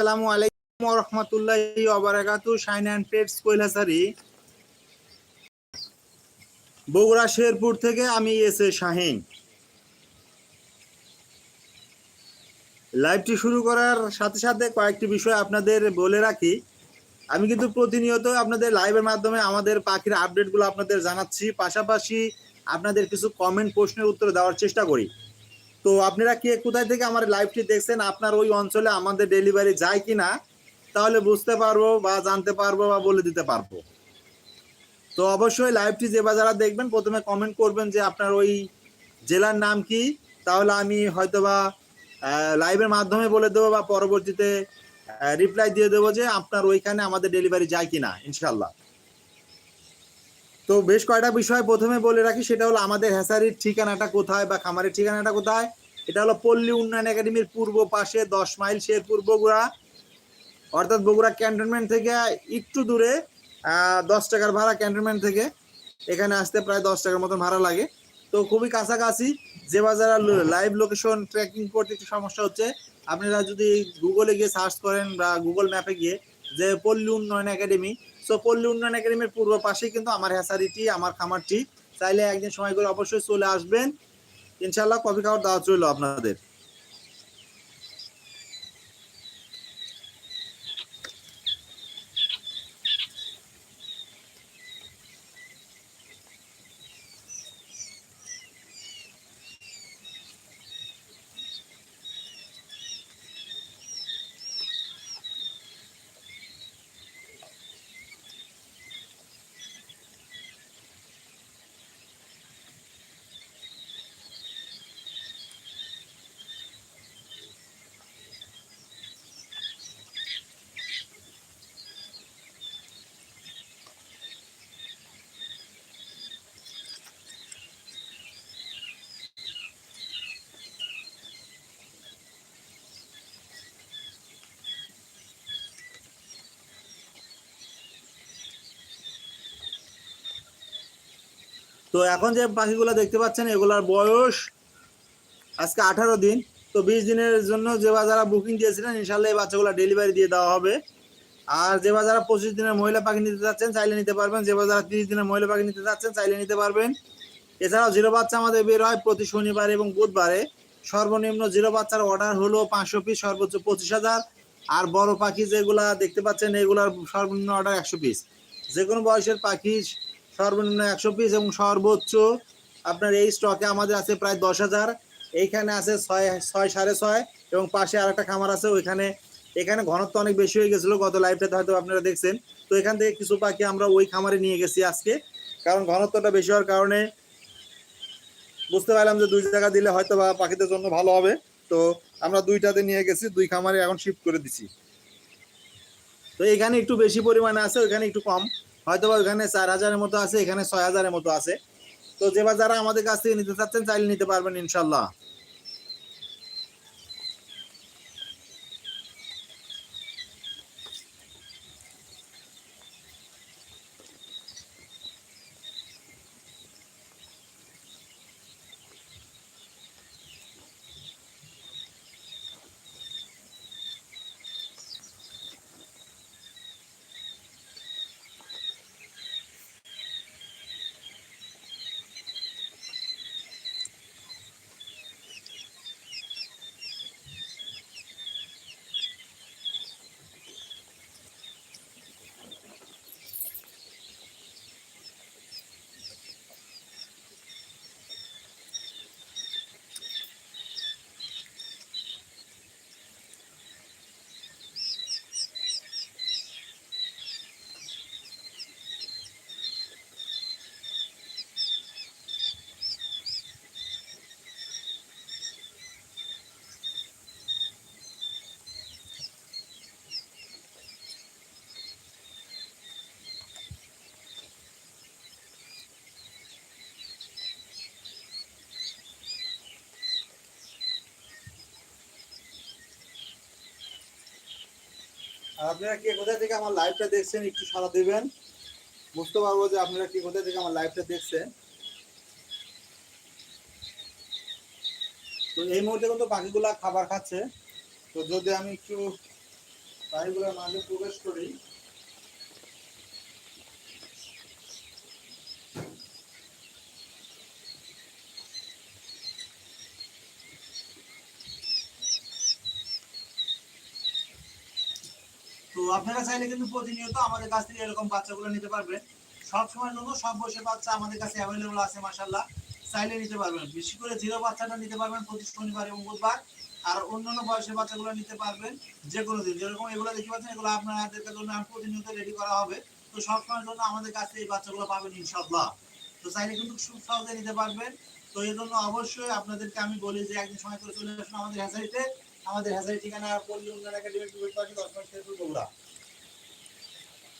আসসালামু আলাইকুম রহমতুল্লাহি ওবারাকাতু শাইন অ্যান্ড পেটস কৈলাসারি। বগুড়া, শেরপুর থেকে আমি এস এ শাহিন। লাইভটি শুরু করার সাথে সাথে কয়েকটি বিষয় আপনাদের বলে রাখি। আমি কিন্তু প্রতিনিয়ত আপনাদের লাইভের মাধ্যমে আমাদের পাখির আপডেটগুলো আপনাদের জানাচ্ছি। পাশাপাশি আপনাদের কিছু কমেন্ট প্রশ্নের উত্তর দেওয়ার চেষ্টা করি। তো আপনারা কে কোথায় থেকে আমার লাইভটি দেখছেন, আপনার ওই অঞ্চলে আমাদের ডেলিভারি যায় কি না তাহলে বুঝতে পারব বা জানতে পারব বা বলে দিতে পারব। তো অবশ্যই লাইভটি যে বা যারা দেখবেন, প্রথমে কমেন্ট করবেন যে আপনার ওই জেলার নাম কি, তাহলে আমি হয়তোবা লাইভের মাধ্যমে বলে দেবো বা পরবর্তীতে রিপ্লাই দিয়ে দেবো যে আপনার ওইখানে আমাদের ডেলিভারি যায় কি না ইনশাল্লাহ তো বেশ কয়টা বিষয় প্রথমে বলে রাখি, সেটা হলো আমাদের হ্যাসারির ঠিকানাটা কোথায় বা খামারের ঠিকানাটা কোথায় এটা হলো পল্লী উন্নয়ন একাডেমির পূর্ব পাশে, দশ মাইল শেরপুর বগুড়া অর্থাৎ বগুড়া ক্যান্টনমেন্ট থেকে একটু দূরে দশ টাকার ভাড়া ক্যান্টনমেন্ট থেকে। এখানে আসতে প্রায় দশ টাকার মতন ভাড়া লাগে। তো খুবই কাছাকাছি, যে বাজার লাইভ লোকেশন ট্র্যাকিং করতে একটু সমস্যা হচ্ছে। আপনারা যদি গুগলে গিয়ে সার্চ করেন বা গুগল ম্যাপে গিয়ে যে পল্লী উন্নয়ন একাডেমি সো পল্লী উন্নয়ন একাডেমির পূর্ব পাশেই কিন্তু আমার হ্যাসারিটি আমার খামারটি। চাইলে একদিন সময় করে অবশ্যই চলে আসবেন। ইনশাল্লাহ কফি খাওয়ার দাওয়াত রইল আপনাদের। তো এখন যে পাখিগুলো দেখতে পাচ্ছেন, এগুলার বয়স আজকে আঠারো দিন। তো বিশ দিনের জন্য যে যারা বুকিং দিয়েছিলেন, ইনশাল্লাহ এই বাচ্চাগুলো ডেলিভারি দিয়ে দেওয়া হবে। আর যে যারা পঁচিশ দিনের মহিলা পাখি নিতে চাচ্ছেন, চাইলে নিতে পারবেন। যে যারা তিরিশ দিনের মহিলা পাখি নিতে চাচ্ছেন, চাইলে নিতে পারবেন। এছাড়াও জিরো বাচ্চা আমাদের বের হয় প্রতি শনিবার এবং বুধবারে। সর্বনিম্ন জিরো বাচ্চার অর্ডার হলো পাঁচশো পিস সর্বোচ্চ পঁচিশ হাজার। আর বড় পাখি যেগুলা দেখতে পাচ্ছেন, এগুলার সর্বনিম্ন অর্ডার একশো পিস যে কোনো বয়সের পাখি সর্বনিম্ন একশো পিস এবং সর্বোচ্চ আপনার এই স্টকে আমাদের আছে প্রায় দশ হাজার। এইখানে আছে ছয় ছয় সাড়ে ছয় এবং পাশে আর একটা খামার আছে ওইখানে। এখানে ঘনত্ব অনেক বেশি হয়ে গেছিল গত লাইভটাতে হয়তো আপনারা দেখছেন। তো এখান থেকে কিছু পাখি আমরা ওই খামারে নিয়ে গেছি আজকে। কারণ ঘনত্বটা বেশি হওয়ার কারণে বুঝতে পারলাম যে দুই জায়গা দিলে হয়তো বা পাখিদের জন্য ভালো হবে। তো আমরা দুইটাতে নিয়ে গেছি, দুই খামারে এখন শিফট করে দিছি। তো এখানে একটু বেশি পরিমাণে আছে, ওইখানে একটু কম। হয়তো বা ওইখানে চার হাজারের মতো আছে, এখানে ছয় হাজারের মতো আছে। তো যেবার যারা আমাদের কাছ থেকে নিতে চাচ্ছেন, চাইলে নিতে পারবেন ইনশাল্লাহ। আপনারা কে কোথা থেকে আমার লাইভটা দেখছেন একটু সারা দিবেন। বুঝতে পারব যে আপনারা কি কোথা থেকে আমার লাইভটা দেখছেন। তো এই মুহূর্তে কিন্তু পাখিগুলা খাবার খাচ্ছে। তো যদি আমি একটু পাখিগুলোর মাঝে প্রবেশ করি আপনারা চাইলে কিন্তু প্রতিনিয়ত আমাদের কাছ থেকে এরকম বাচ্চাগুলো নিতে পারবেন সব সময় জন্য সব বয়সের বাচ্চা আমাদের কাছে অ্যাভেলেবল আছে মাশাল্লাহ চাইলে নিতে পারবেন। বেশি করে জিরো বাচ্চাটা নিতে পারবেন প্রতি শনিবার এবং বুধবার। আর অন্যান্য বয়সের বাচ্চাগুলো নিতে পারবেন যে কোনো দিন। যেরকম এগুলো দেখতে পাচ্ছেন, এগুলো আপনাদের জন্য প্রতিনিয়ত রেডি করা হবে। তো সব সময়ের জন্য আমাদের কাছে এই বাচ্চাগুলো পাবেন ইনশাআল্লাহ। তো চাইলে কিন্তু খুব সহজে নিতে পারবেন। তো এই জন্য অবশ্যই আপনাদেরকে আমি বলি যে একদিন সময় করে চলে আসুন আমাদের হ্যাচারিতে আমাদের হ্যাচারি ঠিকানা পল্লী উন্নয়ন একাডেমি দশ মাস শেরপুর বগুড়া ফোন নিয়ে আসো তো, আবার ফোনটা নিয়ে আসো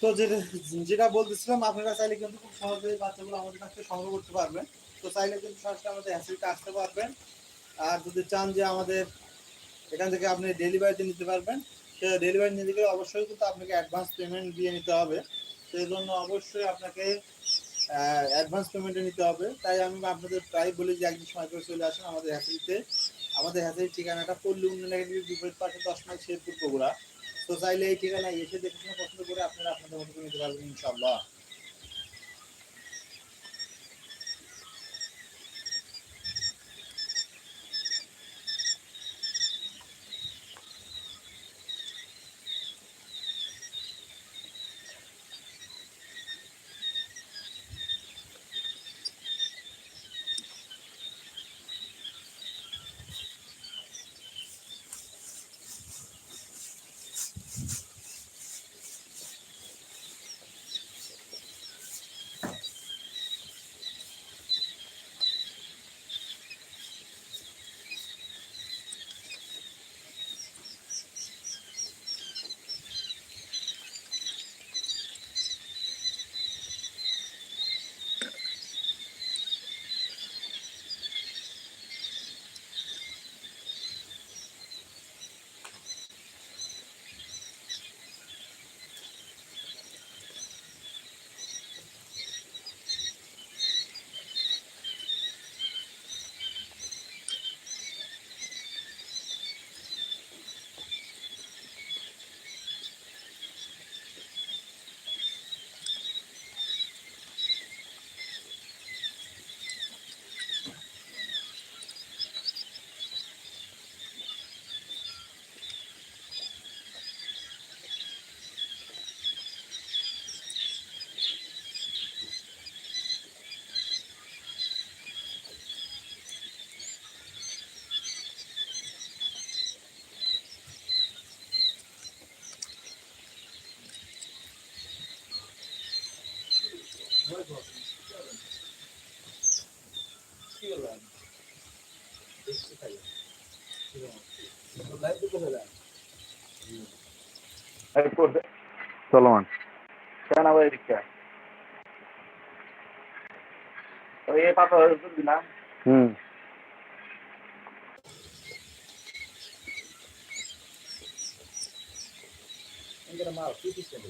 তো যেটা বলতেছিলাম, আপনারা চাইলে কিন্তু খুব সহজেই বাচ্চাগুলো আমাদের কাছ সংগ্রহ করতে পারবেন। তো চাইলে কিন্তু সরাসরি আমাদের হ্যাসিলিতে আসতে পারবেন। আর যদি চান যে আমাদের এখান থেকে আপনি ডেলিভারিতে নিতে পারবেন, তো ডেলিভারি নিতে গেলে অবশ্যই কিন্তু আপনাকে অ্যাডভান্স পেমেন্ট দিয়ে নিতে হবে। এই জন্য অবশ্যই আপনাকে অ্যাডভান্স পেমেন্টে নিতে হবে। তাই আমি আপনাদের প্রায় বলি যে একদিন সময় করে চলে আসেন আমাদের হ্যাসিলিতে আমাদের হ্যাসিলির ঠিকানাটা পল্লী উন্নয়ন বিপরীত পাশে দশ মাইল শেরপুর বগুড়া। তো চাইলে এই এসে দেখে পছন্দ করে আপনারা আপনাদের মতো নিতে পারবেন ইনশাল্লাহ চলমান। জানাব এদিকটা ওই এই পাথর দিলাম হুম সিস্টেম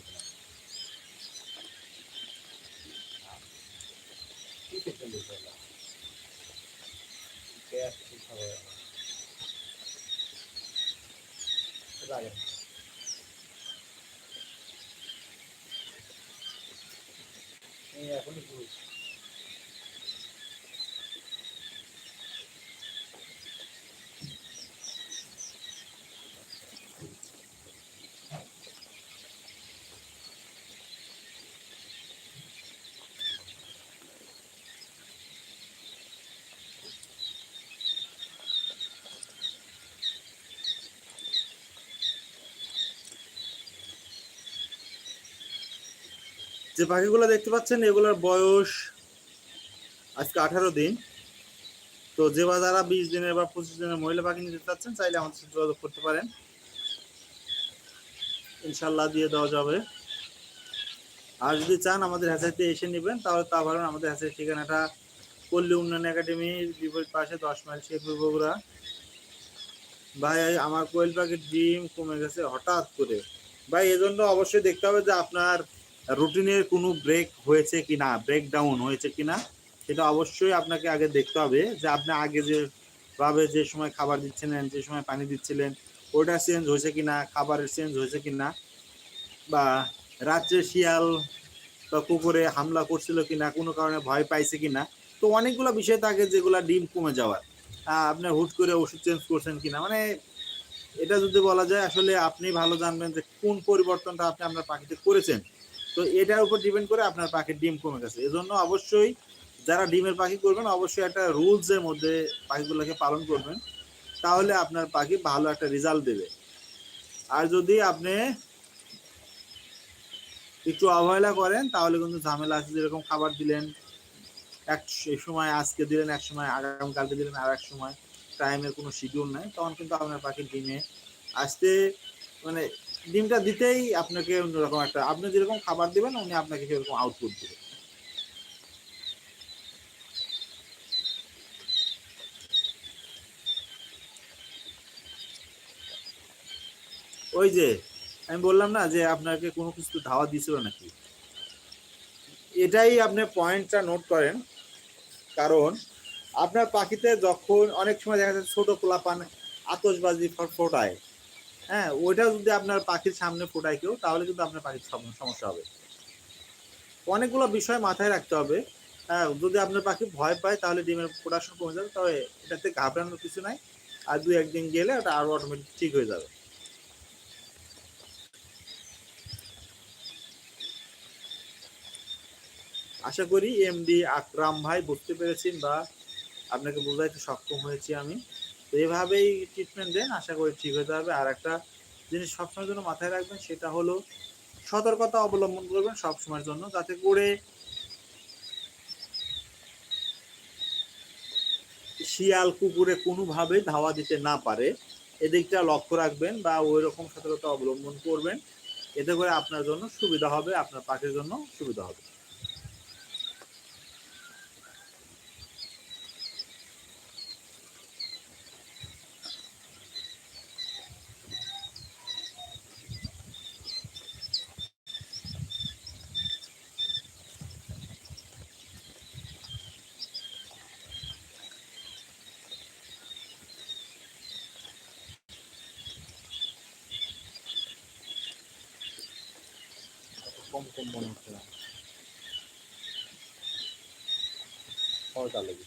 হয়েছে কি সিস্টেম হয়েছে গ্যাস যে পাখিগুলো দেখতে পাচ্ছেন, এগুলোর বয়স আজকে আঠারো দিন। তো যে বা যারা বিশ দিনের বা পঁচিশ দিনের মহিলা পাখি নিতে চাচ্ছেন, চাইলে আমাদের সাথে যোগাযোগ করতে পারেন। ইনশাল্লাহ দিয়ে দেওয়া যাবে। আর যদি চান আমাদের হ্যাচারিতে এসে নেবেন, তাহলে তা পারেন আমাদের হ্যাচারির ঠিকানাটা পল্লী উন্নয়ন একাডেমির বিপরীত পাশে দশ মাইল শেখপুর বগুড়া। ভাই, আমার কোয়েল পাখির ডিম কমে গেছে হঠাৎ করে। ভাই, এজন্য অবশ্যই দেখতে হবে যে আপনার রুটিনের কোনো ব্রেক হয়েছে কিনা ব্রেক ডাউন হয়েছে কিনা সেটা অবশ্যই আপনাকে আগে দেখতে হবে যে আপনি আগে যে ভাবে যে সময় খাবার দিচ্ছিলেন যে সময় পানি দিচ্ছিলেন ওটা চেঞ্জ হয়েছে কি না খাবারের চেঞ্জ হয়েছে কি না বা রাত্রে শিয়াল বা কুকুরে হামলা করছিল কি না কোনো কারণে ভয় পাইছে কি না তো অনেকগুলো বিষয় থাকে যেগুলা ডিম কমে যাওয়ার। আহ, আপনি হুট করে ওষুধ চেঞ্জ করছেন কি না মানে এটা যদি বলা যায় আসলে আপনি ভালো জানবেন যে কোন পরিবর্তনটা আপনি আপনার পাখিতে করেছেন। তো এটার উপর ডিপেন্ড করে আপনার পাখির ডিম কমে গেছে। এজন্য অবশ্যই যারা ডিমের পাখি করবেন, অবশ্যই একটা রুলস এর মধ্যে পাখিগুলোকে পালন করবেন, তাহলে আপনার পাখি ভালো একটা রেজাল্ট দেবে। আর যদি আপনি একটু অবহেলা করেন, তাহলে কিন্তু ঝামেলা আছে, যেরকম খাবার দিলেন, এক সময় আজকে দিলেন, এক সময় আগামীকালকে দিলেন, আর এক সময় টাইমের কোনো শিডিউল নাই, তখন কিন্তু আপনার পাখির ডিমে আসতে মানে ডিমটা দিতেই আপনাকে অন্যরকম একটা, আপনি যেরকম খাবার দিবেন, উনি আপনাকে সেরকম আউটপুট দিবে। ওই যে, আমি বললাম না যে আপনাকে কোনো কিছু ধাওয়া দিছিল নাকি? এটাই আপনি পয়েন্টটা নোট করেন। কারণ আপনার পাখিতে যখন অনেক সময় দেখা যাচ্ছে ছোট পোলাপান আতসবাজি ফোটায় হ্যাঁ ওইটা যদি আপনার পাখির সামনে ফোটায় কেউ, তাহলে কিন্তু আপনার পাখির সমস্যা হবে। অনেকগুলো বিষয় মাথায় রাখতে হবে। হ্যাঁ যদি আপনার পাখি ভয় পায়, তাহলে ডিমের প্রোডাকশন কমে যাবে, তবে এটাতে ঘাবড়ানোর কিছু নাই। আর দু একদিন গেলে ওটা আরও অটোমেটিক ঠিক হয়ে যাবে। আশা করি এমডি আকরাম ভাই বুঝতে পেরেছেন বা আপনাকে বোঝাইতে সক্ষম হয়েছি আমি। তো এভাবেই ট্রিটমেন্ট দেন, আশা করি ঠিক হয়ে যাবে আর একটা জিনিস সবসময়ের জন্য মাথায় রাখবেন, সেটা হলো সতর্কতা অবলম্বন করবেন সবসময়ের জন্য, যাতে করে শিয়াল, কুকুরে কোনোভাবে ধাওয়া দিতে না পারে। এদিকটা লক্ষ্য রাখবেন বা ওই রকম সতর্কতা অবলম্বন করবেন। এতে করে আপনার জন্য সুবিধা হবে, আপনার পাখির জন্য সুবিধা হবে। কম কম মনে হচ্ছে না। ছয়টা লেগে।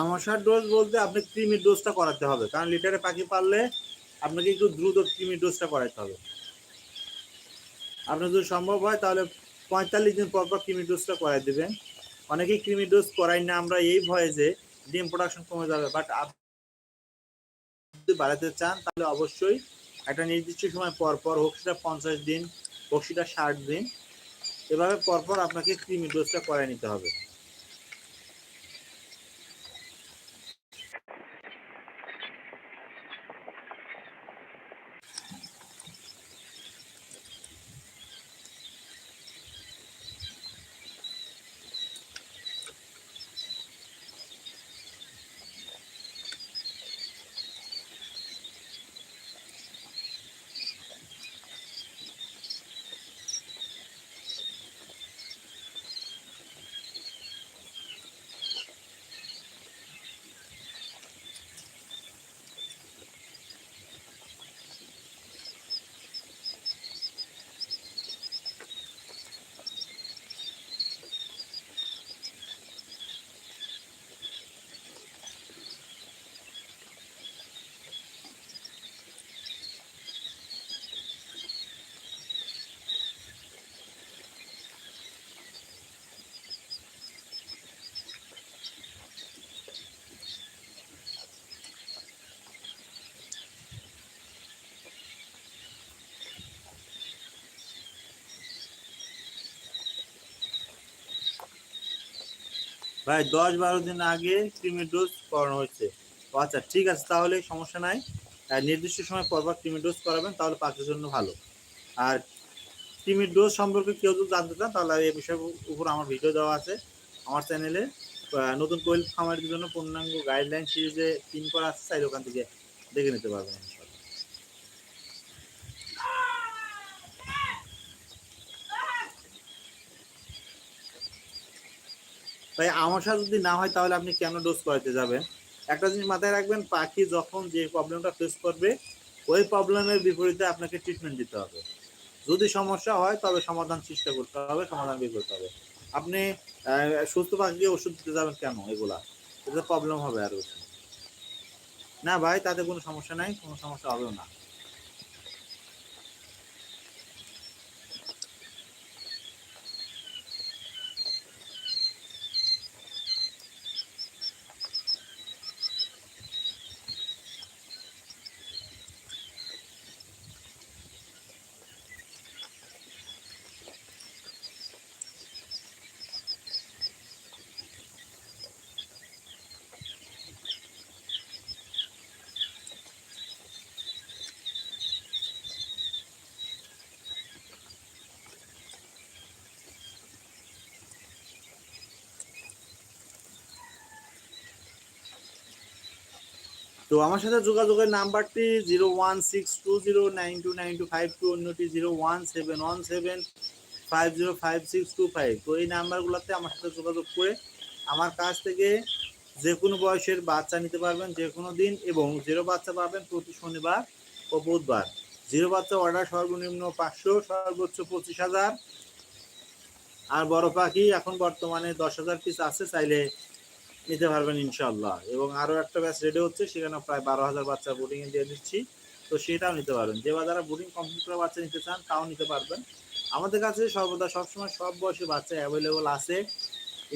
আমাশার ডোজ বলতে আপনি কৃমির ডোজটা করাতে হবে। কারণ লিটারে পাখি পারলে আপনাকে একটু দ্রুত কৃমির ডোজটা করাতে হবে। আপনার যদি সম্ভব হয়, তাহলে পঁয়তাল্লিশ দিন পর পর কৃমির ডোজটা করাই দেবেন। অনেকেই ক্রিমি ডোজ করাই না, আমরা এই ভয়ে যে ডিম প্রোডাকশন কমে যাবে। বাট আপনি যদি বাড়াতে চান, তাহলে অবশ্যই একটা নির্দিষ্ট সময় পর পর হোক সেটা পঞ্চাশ দিন হোক সেটা ষাট দিন, এভাবে পরপর আপনাকে ক্রিমি ডোজটা করাই নিতে হবে। ভাই, দশ বারো দিন আগে ক্রিমি ডোজ করানো হয়েছে। আচ্ছা ঠিক আছে, তাহলে সমস্যা নাই। নির্দিষ্ট সময় পরপর ক্রিমি ডোজ করাবেন, তাহলে পাখির জন্য ভালো। আর ক্রিমির ডোজ সম্পর্কে কেউ যদি জানতে চান, তাহলে এই বিষয়ের উপর আমার ভিডিও দেওয়া আছে। আমার চ্যানেলে নতুন কোয়েল খামারের জন্য পূর্ণাঙ্গ গাইডলাইন সিরিজে পিন করা আছে, চাইলে ওখান থেকে দেখে নিতে পারবেন ইনশাআল্লাহ। তাই আমাশা যদি না হয়, তাহলে আপনি কেন ডোজ করাতে যাবেন? একটা জিনিস মাথায় রাখবেন, পাখি যখন যে প্রবলেমটা ফেস করবে, ওই প্রবলেমের বিপরীতে আপনাকে ট্রিটমেন্ট দিতে হবে। যদি সমস্যা হয়, তবে সমাধান চেষ্টা করতে হবে, সমাধান বের করতে হবে। আপনি সুস্থ পাখিকে ওষুধ দিতে যাবেন কেন এগুলা? এতে প্রবলেম হবে আর না ভাই, তাতে কোনো সমস্যা নাই, কোনো সমস্যা হবেও না। তো আমার সাথে যোগাযোগের নাম্বারটি zero one six two zero nine two nine two five two অন্যটি zero one seven one seven five zero five six two five. তো এই নাম্বারগুলোতে আমার সাথে যোগাযোগ করে আমার কাছ থেকে যে কোনো বয়সের বাচ্চা নিতে পারবেন যে কোনো দিন এবং জিরো বাচ্চা পাবেন প্রতি শনিবার ও বুধবার। জিরো বাচ্চা অর্ডার সর্বনিম্ন পাঁচশো, সর্বোচ্চ পঁচিশ হাজার। আর বড় পাখি এখন বর্তমানে দশ হাজার পিস আছে, চাইলে নিতে পারবেন ইনশাল্লাহ এবং আরও একটা ব্যাচ রেডি হচ্ছে, সেখানে প্রায় বারো হাজার বাচ্চা বোর্ডিং দিয়ে দিচ্ছি। তো সেটাও নিতে পারবেন। যে বা যারা বোর্ডিং কমপ্লিট করে বাচ্চা নিতে চান, তাও নিতে পারবেন। আমাদের কাছে সর্বদা সবসময় সব বয়সে বাচ্চা অ্যাভেলেবল আছে।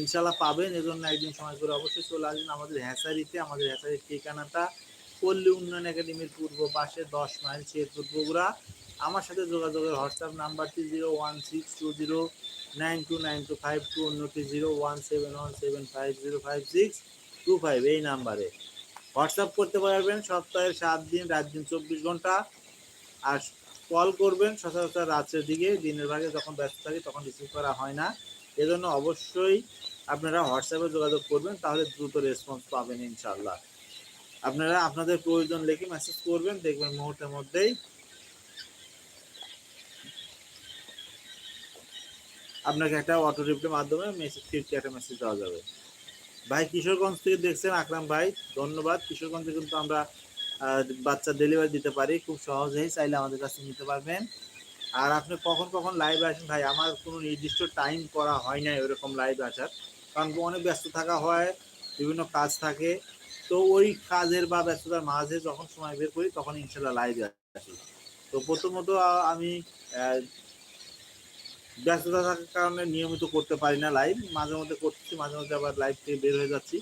ইনশাল্লাহ পাবেন। এজন্য একদিন সময় করে অবশ্যই চলে আসবেন আমাদের হ্যাসারিতে আমাদের হ্যাসারির ঠিকানাটা পল্লী উন্নয়ন একাডেমির পূর্ব পাশে দশ মাইল ছিয়াত্তর বগুড়া। আমার সাথে যোগাযোগের হোয়াটসঅ্যাপ নাম্বারটি zero one six two zero nine two nine two five two zero one seven one seven five zero five six two five এই নাম্বারে। হোয়াটসঅ্যাপ করতে পারবেন সপ্তাহের সাত দিন, রাত দিন, চব্বিশ ঘণ্টা। আর কল করবেন সচরাচর রাত্রের দিকে, দিনের ভাগে যখন ব্যস্ত থাকি তখন রিসিভ করা হয় না। এজন্য অবশ্যই আপনারা হোয়াটসঅ্যাপে যোগাযোগ করবেন, তাহলে দ্রুত রেসপন্স পাবেন ইনশাল্লাহ আপনারা আপনাদের প্রয়োজন লিখে মেসেজ করবেন, দেখবেন মুহূর্তের মধ্যেই আপনাকে একটা অটো রিপ্লের মাধ্যমে মেসেজ ফিফটি একটা মেসেজ দেওয়া যাবে। ভাই, কিশোরগঞ্জ থেকে দেখছেন আকরাম ভাই, ধন্যবাদ। কিশোরগঞ্জে কিন্তু আমরা বাচ্চা ডেলিভারি দিতে পারি, খুব সহজেই চাইলে আমাদের কাছে নিতে পারবেন। আর আপনি কখন কখন লাইভে আসেন ভাই, আমার কোনো নির্দিষ্ট টাইম করা হয় না এরকম লাইভে আসার। কারণ অনেক ব্যস্ত থাকা হয়, বিভিন্ন কাজ থাকে। তো ওই কাজের বা ব্যস্ততার মাঝে যখন সময় বের করি, তখন ইনশাল্লাহ লাইভে আসি। তো প্রথমত আমি ব্যস্ততা থাকার কারণে নিয়মিত করতে পারি না লাইভ মাঝে মধ্যে করছি, মাঝে মধ্যে আবার লাইভ থেকে বের হয়ে যাচ্ছি।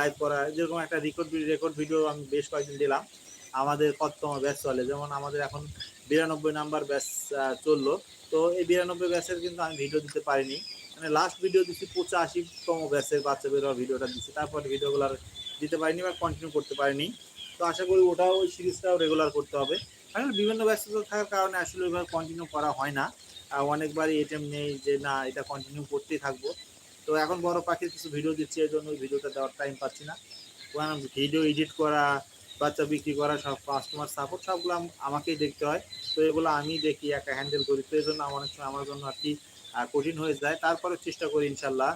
লাইভ করা, যেরকম একটা রেকর্ড রেকর্ড ভিডিও আমি বেশ কয়েকদিন দিলাম। আমাদের কততম ব্যাচ চলে। যেমন আমাদের এখন বিরানব্বই নাম্বার ব্যাচ চলল। তো এই বিরানব্বই ব্যাচের কিন্তু আমি ভিডিও দিতে পারিনি। মানে লাস্ট ভিডিও দিচ্ছি পঁচাশিতম ব্যাচের বাচ্চা বের হওয়ার ভিডিওটা দিচ্ছি তারপরে ভিডিওগুলো আর দিতে পারিনি বা কন্টিনিউ করতে পারিনি। তো আশা করি ওটাও ওই সিরিজটাও রেগুলার করতে হবে। কারণ বিভিন্ন ব্যস্ততা থাকার কারণে আসলে ওইভাবে কন্টিনিউ করা হয় না। অনেকবারই এটিএম নেই যে, না, এটা কন্টিনিউ করতেই থাকব। তো এখন বড় পাখির কিছু ভিডিও দিচ্ছি, এই জন্য ওই ভিডিওটা দেওয়ার টাইম পাচ্ছি না। কারণ ভিডিও এডিট করা, বাচ্চা বিক্রি করা, সব কাস্টমার সাপোর্ট সবগুলো আমাকেই দেখতে হয়। তো এগুলো আমি দেখি, একা হ্যান্ডেল করি। তো এই জন্য আমার অনেক সময়, আমার জন্য আর কি কঠিন হয়ে যায়। তারপরে চেষ্টা করি ইনশাল্লাহ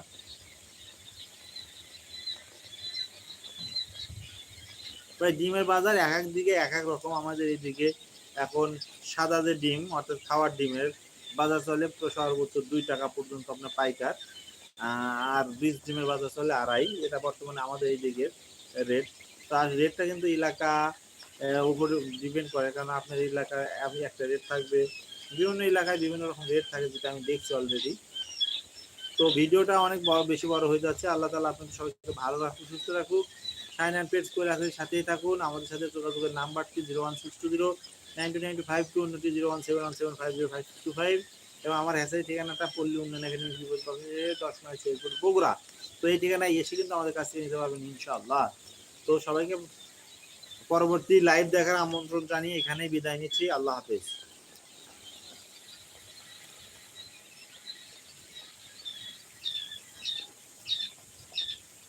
প্রায় ডিমের বাজার এক এক দিকে এক এক রকম আমাদের এইদিকে এখন সাদা যে ডিম, অর্থাৎ খাওয়ার ডিমের বাজার চলে সর্বোচ্চ দুই টাকা পর্যন্ত আপনার পাইকার। আর বীজ ডিমের বাজার চলে আড়াই এটা বর্তমানে আমাদের এই দিকের রেট তার রেটটা কিন্তু এলাকা উপরে ডিপেন্ড করে, কারণ আপনার এলাকায় আমি একটা রেট থাকবে। বিভিন্ন এলাকায় বিভিন্ন রকম রেট থাকে, যেটা আমি দেখছি অলরেডি তো ভিডিওটা অনেক বড়, বেশি বড় হয়ে যাচ্ছে। আল্লাহ তালা আপনাদের সবাইকে ভালো রাখুন সুস্থ রাখুক। সাইন অ্যান্ড পেজ করে রাখুন সাথেই থাকুন। আমাদের সাথে যোগাযোগের নাম্বারটি zero one six two zero nine two nine two five two zero one seven one seven five zero five two five এবং আমার হ্যাসারি ঠিকানাটা পল্লী উন্নয়ন একাডেমি দশ নয় শেরপুর বগুড়া। তো এই ঠিকানায় এসে কিন্তু আমাদের কাছ থেকে নিতে পারবেন ইনশাআল্লাহ। তো সবাইকে পরবর্তী লাইভ দেখার আমন্ত্রণ জানিয়ে এখানেই বিদায় নিচ্ছি। আল্লাহ হাফেজ।